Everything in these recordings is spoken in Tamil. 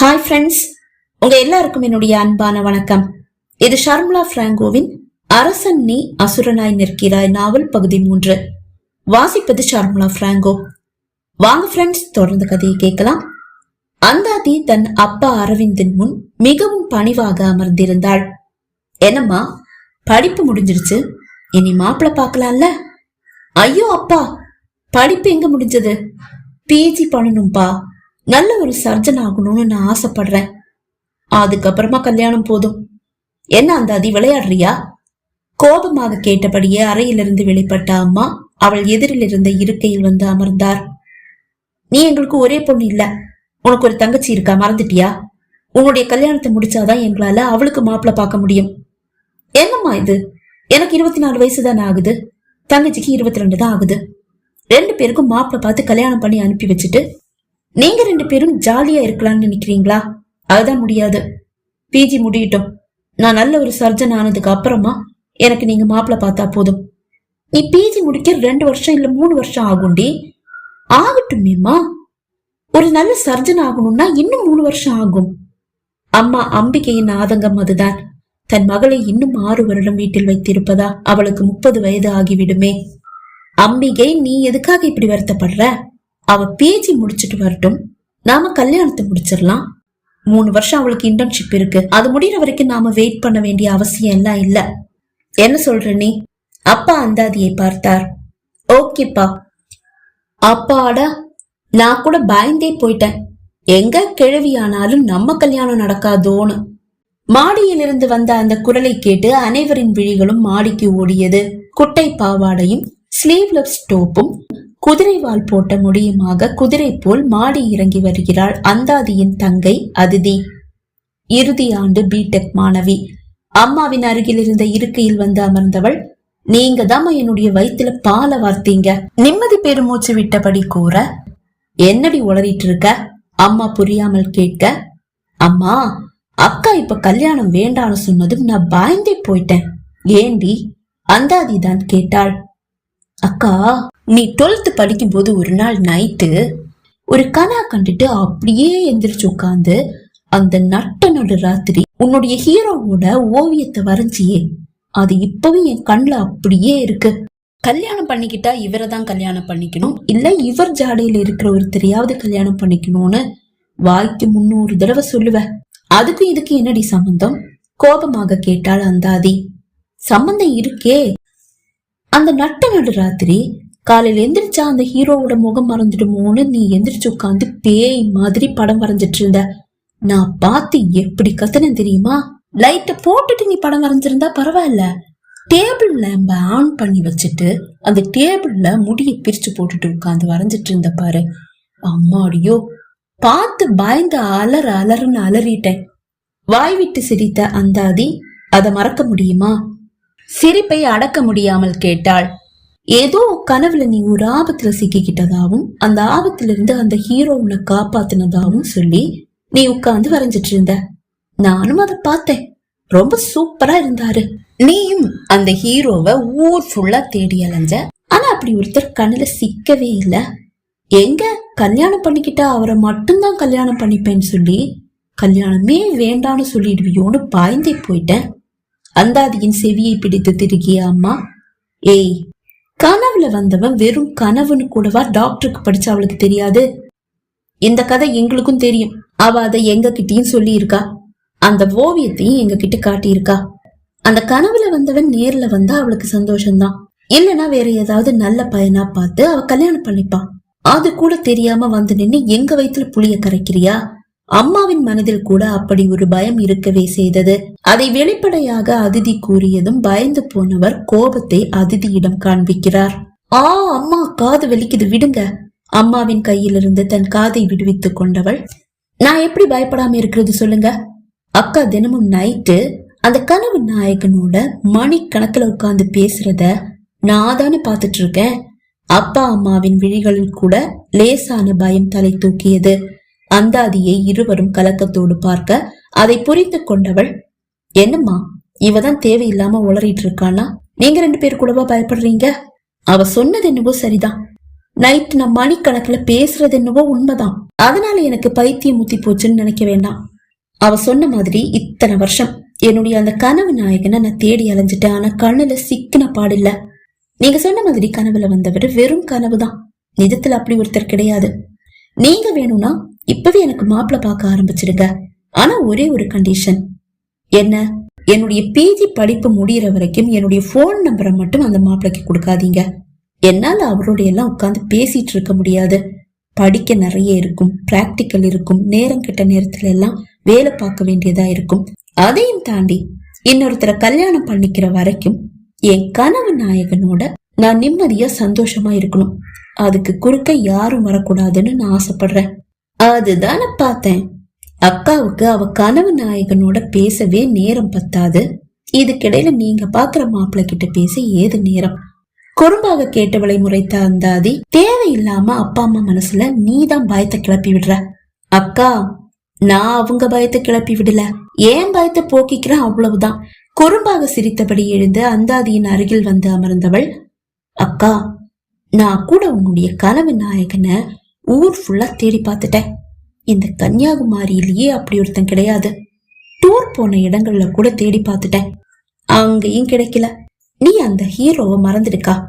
ஹாய் ஃப்ரெண்ட்ஸ் உங்க எல்லாருக்கும் என்னுடைய அன்பான வணக்கம். இது ஷர்முலா பிராங்கோவின் அரசன் நீ அசுரனாய் நிற்கிறாய் நாவல் பகுதி மூன்று. வாசிப்பது ஷர்முலா பிராங்கோ. வாங்க ஃப்ரெண்ட்ஸ் தொடர்ந்து கதையை கேட்கலாம். அந்தாதி தன் அப்பா அரவிந்தின் முன் மிகவும் பணிவாக அமர்ந்திருந்தாள். என்னம்மா படிப்பு முடிஞ்சிருச்சு? இனி மாப்பிள்ளை பார்க்கலாம்ல? ஐயோ அப்பா படிப்பு எங்க முடிஞ்சது? பிஜி பண்ணணும்பா. நல்ல ஒரு சர்ஜன் ஆகணும்னு நான் ஆசைப்படுறேன். அதுக்கப்புறமா கல்யாணம் போதும். என்ன அந்த அதி விளையாடுறியா? கோபமாக கேட்டபடியே அறையிலிருந்து வெளிப்பட்ட அம்மா அவள் எதிரில் இருந்த இருக்கையில் வந்து அமர்ந்தார். நீ எங்களுக்கு ஒரே பொண்ணு இல்ல. உனக்கு ஒரு தங்கச்சி இருக்கா? மறந்துட்டியா? உன்னுடைய கல்யாணத்தை முடிச்சாதான் எங்களால அவளுக்கு மாப்பிள்ளை பார்க்க முடியும். என்னம்மா இது? எனக்கு இருபத்தி நாலு வயசு தானே ஆகுது. தங்கச்சிக்கு இருபத்தி ரெண்டு தான் ஆகுது. ரெண்டு பேருக்கும் மாப்பிள்ளை பார்த்து கல்யாணம் பண்ணி அனுப்பி வச்சுட்டு நீங்க ரெண்டு பேரும் ஜாலியா இருக்கலாம்னு நினைக்கிறீங்களா? அதுதான் முடியாது. பிஜி முடியட்டும். நான் நல்ல ஒரு சர்ஜன் ஆனதுக்கு அப்புறமா எனக்கு நீங்க மாப்பிள்ள பார்த்தா போதும். நீ பிஜி முடிக்க ரெண்டு வருஷம் இல்ல மூணு வருஷம் ஆகும்டி. ஆகட்டுமேம்மா. ஒரு நல்ல சர்ஜன் ஆகணும்னா இன்னும் மூணு வருஷம் ஆகும். அம்மா அம்பிகையின் ஆதங்கம் அதுதான். தன் மகளை இன்னும் ஆறு வருடம் வீட்டில் வைத்திருப்பதா அவளுக்கு முப்பது வயது ஆகிவிடுமே. அம்பிகை நீ எதுக்காக இப்படி வருத்தப்படுற? அவ பிஜி முடிச்சிட்டு வரட்டும். நாம கல்யாணத்தை முடிச்சிடலாம். மூணு வருஷம் அவளுக்கு இன்டர்ன்ஷிப் இருக்கு. அது முடிகிற வரைக்கும் நாம வெயிட் பண்ண வேண்டிய அவசியம் எல்லாம் இல்ல. என்ன சொல்ற நீ? அப்பா அந்தாதியை பார்த்தார். ஓகேப்பா அப்பாடா நான் கூட பயந்தே போயிட்டேன். எங்க கிழவியானாலும் நம்ம கல்யாணம் நடக்காதோன்னு. மாடியிலிருந்து வந்த அந்த குரலை கேட்டு அனைவரின் விழிகளும் மாடிக்கு ஓடியது. குட்டை பாவாடையும் ஸ்லீவ்லெஸ் டோப்பும் குதிரைவால் போட்ட முடியுமாக குதிரை போல் மாடி இறங்கி வருகிறாள் அந்தாதியின் தங்கை அதிதி. இறுதி ஆண்டு பிடெக் மாணவி. அம்மாவின் அருகில் இருந்த இருக்கையில் வந்து அமர்ந்தவள் நீங்க தான் என்னுடைய வயிற்றுல பால வார்த்தீங்க? நிம்மதி பெருமூச்சு விட்டபடி கூற என்னடி உளறிட்டு இருக்க அம்மா புரியாமல் கேட்க அம்மா அக்கா இப்ப கல்யாணம் வேண்டான்னு சொன்னதும் நான் பயந்தே போயிட்டேன். ஏண்டி? அந்தாதி தான் கேட்டாள். அக்கா நீ டுவெல்த் படிக்கும்போது ஒரு நாள் நைட்டு ஒரு கனா கண்டுட்டு அப்படியே எந்திரிச்சு உட்காந்து அந்த நட்ட நடு ராத்திரி உன்னுடைய ஹீரோவோட ஓவியத்தை வரைஞ்சியே. அது இப்பவும் என் கண்ணுல அப்படியே இருக்கு. கல்யாணம் பண்ணிக்கிட்டா இவரை தான் கல்யாணம் பண்ணிக்கணும். இல்ல இவர் ஜாடையில இருக்கிற ஒருத்தரையாவது கல்யாணம் பண்ணிக்கணும்னு வாய்க்கு முன்னூறு தடவை சொல்லுவ. அதுக்கு இதுக்கு என்னடி சம்பந்தம்? கோபமாக கேட்டாள் அந்தாதி. சம்பந்தம் இருக்கே. அந்த நட்ட நடு ராத்திரி காலையில் எந்திரிச்சா அந்த ஹீரோவோட முகம் மறந்துடுமோன்னு நீ எந்திரிச்சு உட்காந்து பேய் மாதிரி படம் வரைஞ்சிட்டு இருந்த நான் பார்த்து எப்படி கத்துனேன் தெரியுமா? லைட்டை போட்டுட்டு நீ படம் வரைஞ்சிருந்தா பரவாயில்ல. டேபிள் லேம்ப ஆன் பண்ணி வச்சுட்டு அந்த டேபிள்ல முடிய பிரிச்சு போட்டுட்டு உட்காந்து வரைஞ்சிட்டு இருந்த பாரு. அம்மாடியோ பார்த்து பயந்து அலற அலறுன்னு அலறிட்டேன். வாய் விட்டு சிரித்த அந்தாதி அதை மறக்க முடியுமா? சிரிப்பை அடக்க முடியாமல் கேட்டாள். ஏதோ கனவுல நீ ஒரு ஆபத்துல சிக்கிக்கிட்டதாவும் அந்த ஆபத்திலிருந்து அந்த ஹீரோ உன்னை காப்பாத்தினதாவும் சொல்லி நீ உட்கார்ந்து வரைஞ்சிட்டு இருந்த நானும் அதை பார்த்தேன். ரொம்ப சூப்பரா இருந்தாரு. நீயும் அந்த ஹீரோவை ஊர் ஃபுல்லா தேடி அலைஞ்ச ஆனா அப்படி ஒருத்தர் கண்ணுல சிக்கவே இல்ல. எங்க கல்யாணம் பண்ணிக்கிட்டா அவரை மட்டும்தான் கல்யாணம் பண்ணிப்பேன்னு சொல்லி கல்யாணமே வேண்டான்னு சொல்லிடுவியோன்னு பாய்ந்தே போயிட்டேன். அந்தாதியின் செவியை பிடித்து திருகிய அம்மா ஏய் கனவுல வந்தவன் வெறும் கனவுன்னு கூடவா டாக்டருக்கு படிச்சா அவளுக்கு தெரியாது? இந்த கதை எங்களுக்கும் தெரியும். அவ அதை எங்க கிட்டயும் சொல்லி இருக்கா அந்த ஓவியத்தையும் எங்க கிட்ட காட்டியிருக்கா. அந்த கனவுல வந்தவன் நேர்ல வந்தா அவளுக்கு சந்தோஷம்தான். இல்லனா வேற ஏதாவது நல்ல பையனா பார்த்து அவ கல்யாணம் பண்ணிப்பான். அது கூட தெரியாம வந்து நின்னு எங்க வயிற்றுல புளிய கரைக்கிறியா? அம்மாவின் மனதில் கூட அப்படி ஒரு பயம் இருக்கவே செய்தது. அதை வெளிப்படையாக அதிதி கூறியதும் பயந்து போனவர் கோபத்தை அதிதியிடம் காண்பிக்கிறார். ஆ அம்மா காது வலிக்குது விடுங்க. அம்மாவின் கையிலிருந்து தன் காதை விடுவித்துக் கொண்டவள் நான் எப்படி பயப்படாம இருக்கிறது சொல்லுங்க. அக்கா தினமும் நைட்டு அந்த கனவு நாயகனோட மணி கணக்குல உட்கார்ந்து பேசுறத நான் தானே பார்த்துட்டு இருக்கேன். அப்பா அம்மாவின் விழிகளில் கூட லேசான பயம் தலை தூக்கியது. அந்தாதியை இருவரும் கலக்கத்தோடு பார்க்க அதை புரிந்து கொண்டவள் என்னம்மா இவதான் தேவையில்லாம உளறிட்டு இருக்கானா நீங்க ரெண்டு பேர் கூடவா பயப்படுறீங்க? அவ சொன்னது என்னவோ சரிதான். நைட் நான் மணிக்கணக்குல பேசுறது என்னவோ உண்மைதான். அதனால எனக்கு பைத்தியம் முத்தி போச்சுன்னு நினைக்க வேண்டாம். அவ சொன்ன மாதிரி இத்தனை வருஷம் என்னுடைய அந்த கனவு நாயகனை நான் தேடி அலைஞ்சிட்டேன். ஆனா கண்ணுல சிக்கின பாடில்ல. நீங்க சொன்ன மாதிரி கனவுல வந்தவர் வெறும் கனவுதான். நிஜத்துல அப்படி ஒருத்தர் கிடையாது. நீங்க வேணும்னா இப்பவே எனக்கு மாப்பிள்ள பார்க்க ஆரம்பிச்சிடுங்க. ஆனா ஒரே ஒரு கண்டிஷன் என்ன? என்னுடைய பிஜி படிப்பு முடிகிற வரைக்கும் என்னுடைய போன் நம்பரை மட்டும் அந்த மாப்பிளைக்கு கொடுக்காதீங்க. என்னால அவரோட எல்லாம் உட்காந்து பேசிட்டு இருக்க முடியாது. படிக்க நிறைய இருக்கும் பிராக்டிக்கல் இருக்கும் நேரம் கெட்ட நேரத்துல எல்லாம் வேலை பார்க்க வேண்டியதா இருக்கும். அதையும் தாண்டி இன்னொருத்தரை கல்யாணம் பண்ணிக்கிற வரைக்கும் என் கனவு நாயகனோட நான் நிம்மதியா சந்தோஷமா இருக்கணும். அதுக்கு குறுக்க யாரும் வரக்கூடாதுன்னு நான் ஆசைப்படுறேன். அதுதானே பார்த்தேன். அக்காவுக்கு அவ கனவு நாயகனோட பேசவே நேரம் பத்தாது. இதுக்கிடையில நீங்க பாக்குற மாப்பிள்ளை கிட்ட பேச ஏது நேரம்? குறும்பாக கேட்டவளை முறைத்த அந்தாதி தேவையில்லாம அப்பா அம்மா மனசுல நீதான் பயத்தை கிளப்பி விடுற. அக்கா நான் அவங்க பயத்தை கிளப்பி விடல. ஏன் பயத்தை போக்கிக்கிறேன் அவ்வளவுதான். குறும்பாக சிரித்தபடி எழுந்து அந்தாதியின் அருகில் வந்து அமர்ந்தவள் அக்கா நான் கூட உன்னுடைய கனவு நாயகனை ஊர் ஃபுல்லா தேடி பார்த்துட்டேன். இந்த கன்னியாகுமரியிலேயே அப்படி ஒருத்தன் கிடையாது. டூர் போன இடங்கள்ல கூட தேடி பார்த்துட்டேன். அங்கேயும் கிடைக்கல. நீ அந்த ஹீரோவை மறந்துடுக்கா?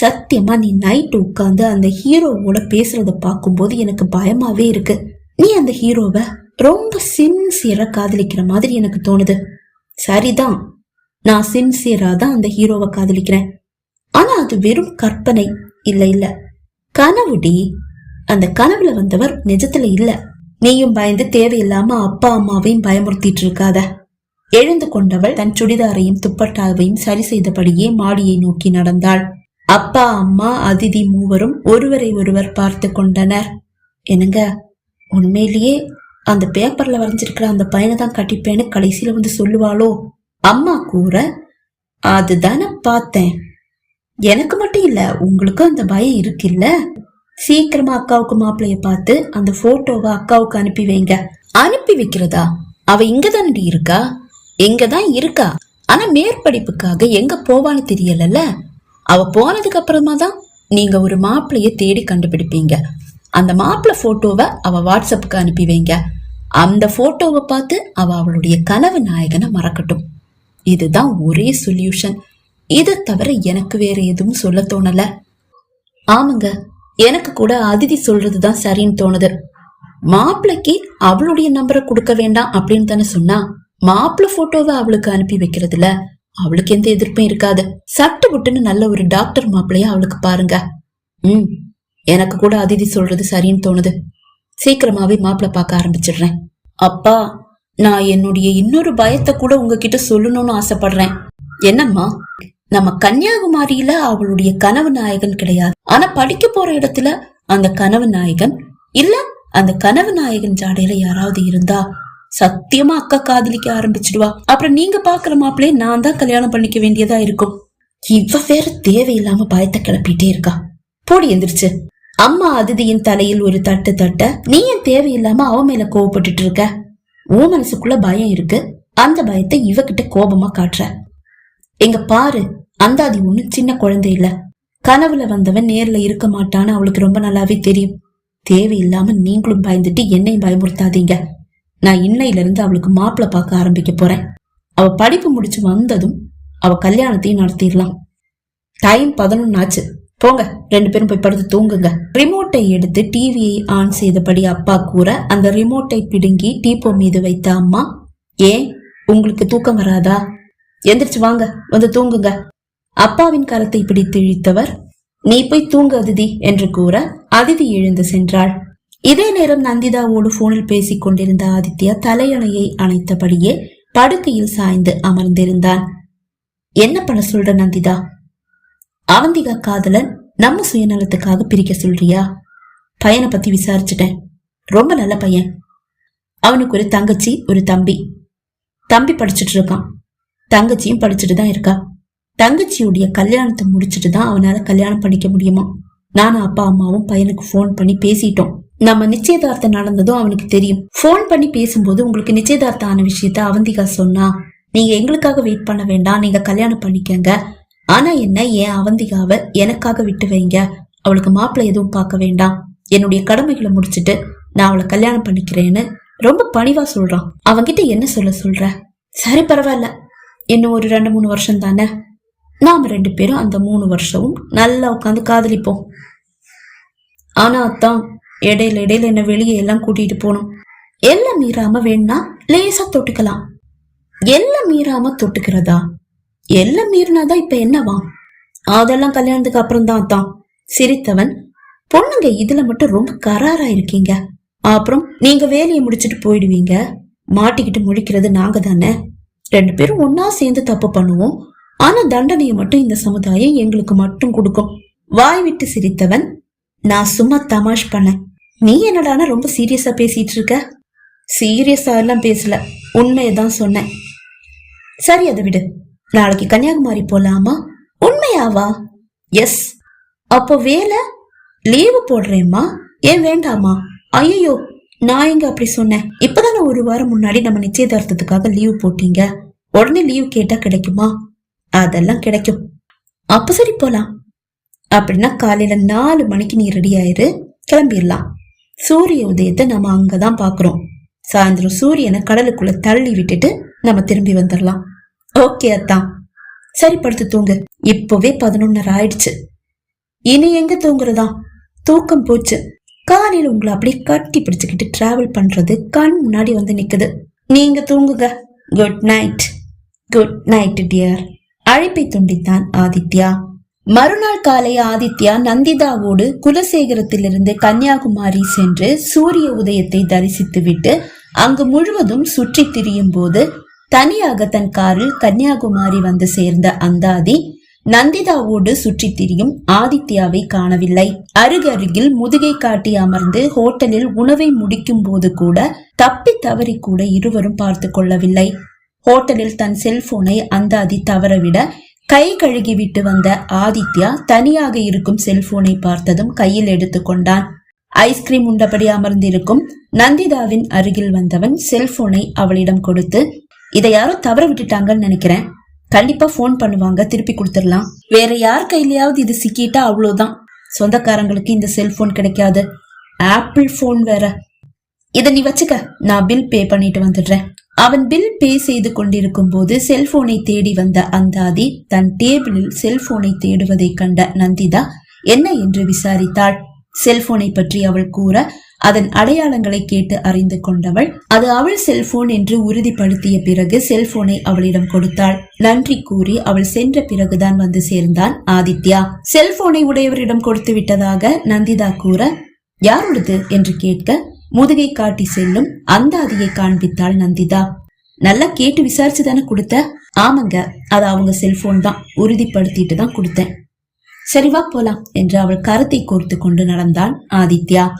சத்தியமா நீ நைட்டு உட்காந்து அந்த ஹீரோவோட பேசுறத பார்க்கும்போது எனக்கு பயமாவே இருக்கு. நீ அந்த ஹீரோவை ரொம்ப சின்சியரா காதலிக்கிற மாதிரி எனக்கு தோணுது. சரிதான். நான் சின்சியரா தான் அந்த ஹீரோவை காதலிக்கிறேன். ஆனா அது வெறும் கற்பனை. இல்ல இல்ல. கனவுடி அந்த கனவுல வந்தவர் நிஜத்துல இல்ல. நீயும் பயந்து தேவையில்லாம அப்பா அம்மாவையும் பயமுறுத்திட்டு இருக்காத. எழுந்து கொண்டவள் தன் சுடிதாரையும் துப்பட்டாவையும் சரி செய்தபடியே மாடியை நோக்கி நடந்தாள். அப்பா அம்மா அதிதி மூவரும் ஒருவரை ஒருவர் பார்த்து கொண்டனர். என்னங்க உண்மையிலேயே அந்த பேப்பர்ல வரைஞ்சிருக்கிற அந்த பையனை தான் கட்டிப்பேன்னு கடைசியில வந்து சொல்லுவாளோ? அம்மா கூற அதுதானே பார்த்தேன். எனக்கு மட்டும் இல்ல உங்களுக்கும் அந்த பயம் இருக்குல்ல? சீக்கிரமா அக்காவுக்கு மாப்பிளைய பார்த்து அந்த போட்டோவை அக்காவுக்கு அனுப்பி வைங்க. அனுப்பி வைக்கிறதா? அவ இங்க தானடி இருக்கா? இங்க தான் இருக்கா? ஆனா மேற்படிப்புக்காக எங்க போவான்னு தெரியலல்ல? அவ போனதுக்கு அப்புறமா தான் நீங்க ஒரு மாப்பிளைய தேடி கண்டுபிடிப்பீங்க. அந்த மாப்பிள்ளை போட்டோவை அவ வாட்ஸ்அப்புக்கு அனுப்பி வைங்க. அந்த போட்டோவை பார்த்து அவ அவளுடைய கனவு நாயகனை மறக்கட்டும். இதுதான் ஒரே சொல்யூஷன். இதை தவிர எனக்கு வேற எதுவும் சொல்ல தோணல. ஆமாங்க. எனக்கு கூட அதிதி சொல்றதுதான் சரின்னு தோணுது. மாப்பிள்ளைக்கு அவளுடைய நம்பரை கொடுக்க வேண்டாம் அப்படின்னு தானே சொன்னா மாப்பிள்ளை போட்டோவை அவளுக்கு அனுப்பி வைக்கிறதுல அவளுக்கு எந்த எதிர்ப்பும் இருக்காது. சட்டு புட்டுன்னு நல்ல ஒரு டாக்டர் மாப்பிள்ளைய அவளுக்கு பாருங்க. ம் எனக்கு கூட அதிதி சொல்றது சரின்னு தோணுது. சீக்கிரமாவே மாப்பிள்ள பார்க்க ஆரம்பிச்சிடுறேன். அப்பா நான் என்னுடைய இன்னொரு பயத்தை கூட உங்ககிட்ட சொல்லணும்னு ஆசைப்படுறேன். என்னம்மா? நம்ம கன்னியாகுமரியில அவளுடைய கனவு நாயகன் கிடையாது. ஆனா படிக்க போற இடத்துல அந்த கனவு நாயகன் இல்ல அந்த கனவு நாயகன் ஜாடையில யாராவது இருந்தா சத்தியமா அக்கா காதலிக்க ஆரம்பிச்சிடுவா. அப்புறம் நீங்க பாக்குற மாப்பிள்ளையே நான் தான் கல்யாணம் பண்ணிக்க வேண்டியதா இருக்கும். இவ வேற தேவையில்லாம பயத்தை கிளப்பிட்டே இருக்கா. போடி எந்திரிச்சு. அம்மா அதிதியின் தலையில் ஒரு தட்டு தட்ட நீ ஏன் தேவையில்லாம அவ மேல கோவப்பட்டுட்டு இருக்க? உன் மனசுக்குள்ள பயம் இருக்கு. அந்த பயத்தை இவகிட்ட கோபமா காட்டுற. எங்க பாரு அந்தாதி ஒண்ணு சின்ன குழந்தை இல்ல. கனவுல வந்தவன் நேர்ல இருக்க மாட்டான்னு அவளுக்கு ரொம்ப நல்லாவே தெரியும். தேவையில்லாம நீங்களும் பயந்துட்டு என்னையும் பயமுறுத்தாதீங்க. நான் இன்னையில இருந்து அவளுக்கு மாப்பிள்ள பார்க்க ஆரம்பிக்க போறேன். அவ படிப்பு முடிச்சு வந்ததும் அவ கல்யாணத்தையும் நடத்திடலாம். டைம் பதினொன்னு ஆச்சு போங்க ரெண்டு பேரும் போய் படுத்து தூங்குங்க. ரிமோட்டை எடுத்து டிவியை ஆன் செய்தபடி அப்பா கூற அந்த ரிமோட்டை பிடுங்கி டீப்போ மீது வைத்த அம்மா ஏன்? உங்களுக்கு தூக்கம் வராதா? எந்திரிச்சு வாங்க வந்து தூங்குங்க. அப்பாவின் கரத்தை பிடித்து இழுத்தவர் நீ போய் தூங்கு அதிதி என்று கூற அதிதி எழுந்து சென்றாள். இதே நேரம் நந்திதாவோடு போனில் பேசிக் கொண்டிருந்த ஆதித்யா தலையணையை அணைத்தபடியே படுக்கையில் சாய்ந்து அமர்ந்திருந்தான். என்ன பண்ண சொல்ற நந்திதா? அவந்திகா காதலன் நம்ம சுயநலத்துக்காக பிரிக்க சொல்றியா? பையனை பத்தி விசாரிச்சுட்டேன். ரொம்ப நல்ல பையன். அவனுக்கு ஒரு தங்கச்சி ஒரு தம்பி. தம்பி படிச்சுட்டு இருக்கான். தங்கச்சியும் படிச்சுட்டு தான் இருக்கா. தங்கச்சியுடைய கல்யாணத்தை முடிச்சுட்டு தான் அவனால கல்யாணம் பண்ணிக்க முடியுமா? நானும் அப்பா அம்மாவும் பையனுக்கு ஃபோன் பண்ணி பேசிட்டோம். நம்ம நிச்சயதார்த்தம் நடந்ததும் அவனுக்கு தெரியும். ஃபோன் பண்ணி பேசும்போது உங்களுக்கு நிச்சயதார்த்தம் ஆன விஷயத்த அவந்திகா சொன்னா நீங்க எங்களுக்காக வெயிட் பண்ண வேண்டாம் நீங்க கல்யாணம் பண்ணிக்கங்க. ஆனா என்ன ஏன் அவந்திகாவை எனக்காக விட்டு வைங்க. அவளுக்கு மாப்பிள்ளை எதுவும் பார்க்க வேண்டாம். என்னுடைய கடமைகளை முடிச்சிட்டு நான் அவளை கல்யாணம் பண்ணிக்கிறேன்னு ரொம்ப பணிவா சொல்றான். அவன்கிட்ட என்ன சொல்ல சொல்ற? சரி பரவாயில்ல. இன்னும் ஒரு ரெண்டு மூணு வருஷம் தானே. நாம் ரெண்டு பேரும் அந்த மூணு வருஷமும் நல்லா உட்காந்து காதலிப்போம். ஆனா அத்தான் இடையில இடையில என்ன வெளியே எல்லாம் கூட்டிட்டு போகணும் எல்லாம் மீறாம வேணா லேசா தொட்டுக்கலாம். எல்லாம் மீறாம தொட்டுக்கிறதா? எல்லாம் மீறினாதான் இப்ப என்னவா? அதெல்லாம் கல்யாணத்துக்கு அப்புறம் தான் அத்தான் சிரித்தவன் பொண்ணுங்க இதுல மட்டும் ரொம்ப கராரா இருக்கீங்க. அப்புறம் நீங்க வேலையை முடிச்சிட்டு போயிடுவீங்க. மாட்டிக்கிட்டு முழிக்கிறது நாங்க தானே. ரெண்டு பேரும் ஒன்னா சேர்ந்து தப்பு பண்ணுவோம். ஆனா தண்டனையை மட்டும் இந்த சமுதாயம் எங்களுக்கு மட்டும் கொடுக்கும். வாய் விட்டு சிரித்தவன் நான் சும்மா தமாஷ் பண்ணேன் நீ என்னடானா ரொம்ப சீரியஸா பேசிட்டு இருக்க? சீரியஸா எல்லாம் பேசல. உண்மையதான் சொன்னேன். சரி அதை விடு. நாளைக்கு கன்னியாகுமரி போலாமா? உண்மையாவா? எஸ் அப்போ வேலை? லீவு போடுறேம்மா. ஏன் வேண்டாமா? ஐயோ நான் எங்க அப்படி சொன்னேன்? இப்பதானே ஒரு வாரம் முன்னாடி நம்ம நிச்சயதார்த்தத்துக்காக லீவு போட்டீங்க. உடனே லீவ் கேட்டா கிடைக்குமா? அதெல்லாம் கிடைக்கும். அப்ப சரி போலாம். அப்படின்னா காலையில நாலு மணிக்கு நீ ரெடி ஆயிரு கிளம்பிடலாம் சூரிய உதயத்தை நம்ம அங்கதான் பாக்குறோம். சாயந்தரம் சூரியனை கடலுக்குள்ள தள்ளி விட்டுட்டு நம்ம திரும்பி வந்துடலாம் ஓகே அத்தான் சரி படுத்து தூங்கு. இப்பவே பதினொன்னரை ஆயிடுச்சு. இனி எங்க தூங்குறதா? தூக்கம் போச்சு. காலையில உங்களை அப்படியே கட்டி பிடிச்சுக்கிட்டு டிராவல் பண்றது கண் முன்னாடி வந்து நிக்குது. நீங்க தூங்குங்க. Good night good night dear அழைப்பை துண்டித்தான் ஆதித்யா. மறுநாள் காலை ஆதித்யா நந்திதாவோடு குலசேகரத்திலிருந்து கன்னியாகுமரி சென்று சூரிய உதயத்தை தரிசித்துவிட்டு அங்கு முழுவதும் சுற்றி திரியும் போது தனியாக தன் காரில் கன்னியாகுமரி வந்து சேர்ந்த அந்தாதி நந்திதாவோடு சுற்றி திரியும் ஆதித்யாவை காணவில்லை. அருகருகில் முதுகை காட்டி அமர்ந்து ஹோட்டலில் உணவை முடிக்கும் போது கூட தப்பி தவறி கூட இருவரும் பார்த்து கொள்ளவில்லை. ஹோட்டலில் தன் செல்போனை அந்தாதி தவறவிட கை கழுகி விட்டு வந்த ஆதித்யா தனியாக இருக்கும் செல்போனை பார்த்ததும் கையில் எடுத்துக்கொண்டான் ஐஸ்கிரீம் உண்டபடி அமர்ந்திருக்கும் நந்திதாவின் அருகில் வந்தவன் செல்போனை அவளிடம் கொடுத்து இதை யாரோ தவற விட்டுட்டாங்கன்னு நினைக்கிறேன். கண்டிப்பா போன் பண்ணுவாங்க திருப்பி கொடுத்துடலாம். வேற யார் கையிலயாவது இது சிக்கிட்டா அவ்வளவுதான் சொந்தக்காரங்களுக்கு இந்த செல்போன் கிடைக்காது. ஆப்பிள் போன் வேற. இத நீ வச்சுக்க நான் பில் பே பண்ணிட்டு வந்துடுறேன். அவன் பில் பே செய்து கொண்டிருக்கும் போது செல்போனை தேடி வந்த அந்தாதி தன் டேபிளில் செல்போனை தேடுவதை கண்ட நந்திதா என்ன? என்று விசாரித்தாள். செல்போனை பற்றி அவள் கூற அதன் அடையாளங்களை கேட்டு அறிந்து கொண்டவள் அது அவள் செல்போன் என்று உறுதிப்படுத்திய பிறகு செல்போனை அவளிடம் கொடுத்தாள். நன்றி கூறி அவள் சென்ற பிறகுதான் வந்து சேர்ந்தான் ஆதித்யா. செல்போனை உடையவரிடம் கொடுத்து விட்டதாக நந்திதா கூற யாருடையது என்று கேட்க முதுகை காட்டி செல்லும் அந்தாதியை காண்பித்தாள் நந்திதா. நல்லா கேட்டு விசாரிச்சு தானே கொடுத்த? ஆமாங்க அது அவங்க செல்போன் தான். உறுதிப்படுத்திட்டு தான் கொடுத்தேன். சரிவா போலாம் என்று அவள் கருத்தை கோர்த்து கொண்டு நடந்தான் ஆதித்யா.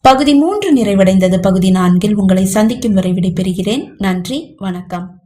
பகுதி மூன்று நிறைவடைந்தது. பகுதி நான்கில் உங்களை சந்திக்கும் வரை விடைபெறுகிறேன். நன்றி வணக்கம்.